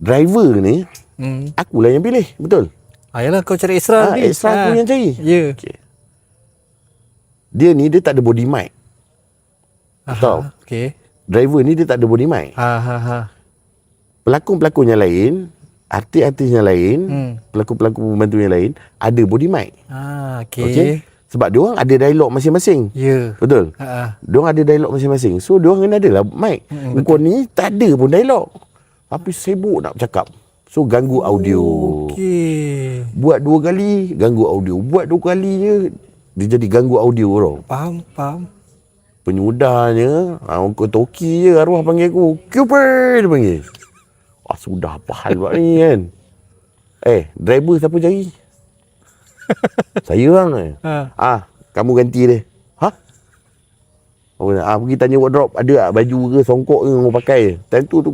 driver ni Hmm. akulah yang pilih. Betul? Ah, yalah kau cari extra Ah, ni. extra aku yang cari. Ya. Okay. Dia ni dia tak ada body mic. Tahu? Okey. Driver ni dia tak ada body mic. Ha ha ha. Pelakon-pelakon yang lain, artis-artis yang lain, Hmm. pelakon-pelakon pembantu yang lain ada body mic. Ah, okey. Okey. Sebab dia orang ada dialog masing-masing. Ya. Betul? Ha ah. Dia orang ada dialog masing-masing. So dia orang kena adalah mic. Hmm, Kau ni tak ada pun dialog. Tapi sibuk nak bercakap. So ganggu audio. Okey. Buat dua kali ganggu audio. Buat dua kali je dia jadi ganggu audio tau. Faham, faham. Penyudahnya, ha, orang toki je arwah panggil aku. Cooper dia panggil. Wah sudah apa hal buat ni kan. Eh, driver siapa cari? Saya orang eh. Ha. Ah, kamu ganti dia. Ha? Aku nak, ah, pergi tanya wardrobe ada tak baju ke songkok ke mau pakai. Time tu tu